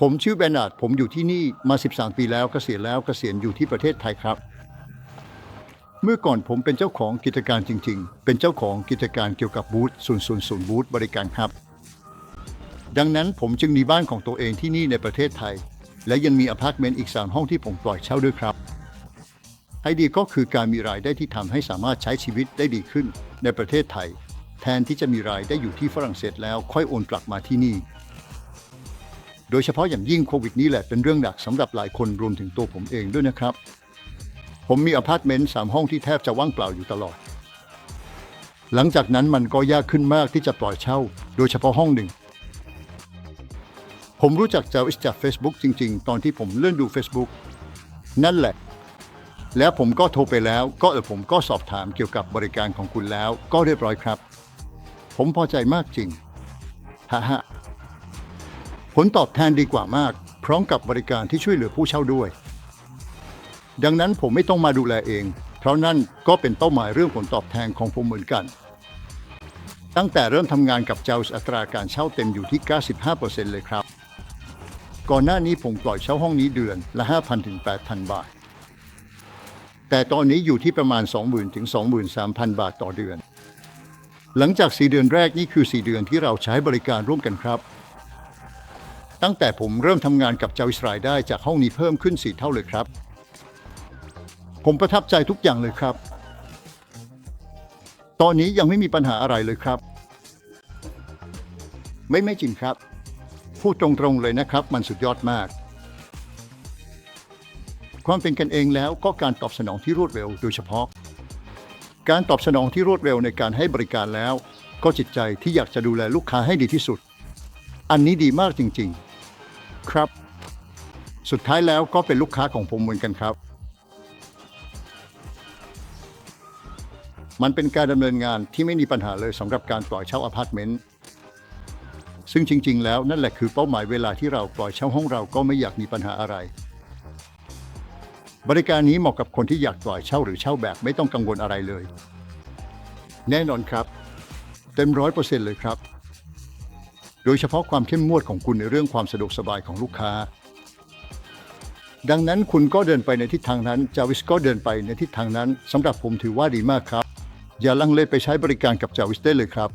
ผมชื่อแบรนาร์ดผมอยู่ที่นี่มา 13 ปีแล้วเกษียณแล้วเกษียณอยู่ที่ประเทศไทยครับ เมื่อก่อนผมเป็นเจ้าของกิจการจริง ๆ เป็นเจ้าของกิจการเกี่ยวกับบูธศูนย์ศูนย์ศูนบูธบริการครับ ดังนั้นผมจึงมีบ้านของตัวเองที่นี่ในประเทศไทย และยังมีอพาร์ตเมนต์อีก 3 ห้องที่ผมปล่อยเช่าด้วยครับไอเดียก็คือการมีรายได้ที่ทำให้สามารถใช้ชีวิตได้ดีขึ้นในประเทศไทย แทนที่จะมีรายได้อยู่ที่ฝรั่งเศสแล้วค่อยโอนกลับมาที่นี่ โดยเฉพาะอย่างยิ่งโควิดนี้แหละเป็นเรื่องหนักสำหรับหลายคนรวมถึงตัวผมเองด้วยนะครับ ผมมีอพาร์ตเมนต์สามห้องที่แทบจะว่างเปล่าอยู่ตลอด หลังจากนั้นมันก็ยากขึ้นมากที่จะปล่อยเช่า โดยเฉพาะห้องหนึ่ง ผมรู้จักเจ้าอิสจาก Facebook จริง ๆ ตอนที่ผมเลื่อนดู Facebook นั่นแหละ แล้วผมก็โทรไปแล้ว ก็เออผมก็สอบถามเกี่ยวกับบริการของคุณแล้ว ก็เรียบร้อยครับ ผมพอใจมากจริงฮ่าฮ่า ผลตอบแทนดีกว่ามาก พร้อมกับบริการที่ช่วยเหลือผู้เช่าด้วย ดังนั้นผมไม่ต้องมาดูแลเอง เพราะนั่นก็เป็นเป้าหมายเรื่องผลตอบแทนของผมเหมือนกัน ตั้งแต่เริ่มทำงานกับเจ้าอัตราการเช่าเต็มอยู่ที่ 95%เลยครับ ก่อนหน้านี้ผมปล่อยเช่าห้องนี้เดือนละ 5,000ถึง8,000 บาท แต่ตอนนี้อยู่ที่ประมาณ 20,000ถึง23,000 บาทต่อเดือน หลังจาก 4 เดือนแรกนี่คือ 4 เดือนที่เราใช้บริการร่วมกันครับ ตั้งแต่ผมเริ่มทำงานกับเจ้าอิสราเอลได้จากห้องนี้เพิ่มขึ้น4เท่าเลยครับ ผมประทับใจทุกอย่างเลยครับ ตอนนี้ยังไม่มีปัญหาอะไรเลยครับ ไม่ไม่จริงครับ พูดตรงๆเลยนะครับ มันสุดยอดมาก ความเป็นกันเองแล้วก็การตอบสนองที่รวดเร็ว โดยเฉพาะ การตอบสนองที่รวดเร็วในการให้บริการแล้ว ก็จิตใจที่อยากจะดูแลลูกค้าให้ดีที่สุด อันนี้ดีมากจริง ๆ ครับ สุดท้ายแล้วก็เป็นลูกค้าของผมเหมือนกันครับ มันเป็นการดำเนินงานที่ไม่มีปัญหาเลยสำหรับการปล่อยเช่าอพาร์ตเมนต์ซึ่งจริง ๆ แล้วนั่นแหละคือเป้าหมายเวลาที่เราปล่อยเช่าห้องเราก็ไม่อยากมีปัญหาอะไร บริการนี้เหมาะกับคนที่อยากปล่อยเช่าหรือเช่าแบบไม่ต้องกังวลอะไรเลย แน่นอนครับ เต็มร้อยเปอร์เซ็นต์เลยครับ โดยเฉพาะความเข้มงวดของคุณในเรื่องความสะดวกสบายของลูกค้า ดังนั้นคุณก็เดินไปในทิศทางนั้น จาวิสก็เดินไปในทิศทางนั้นสำหรับผมถือว่าดีมากครับ อย่าลังเลไปใช้บริการกับจาวิสได้เลยครับ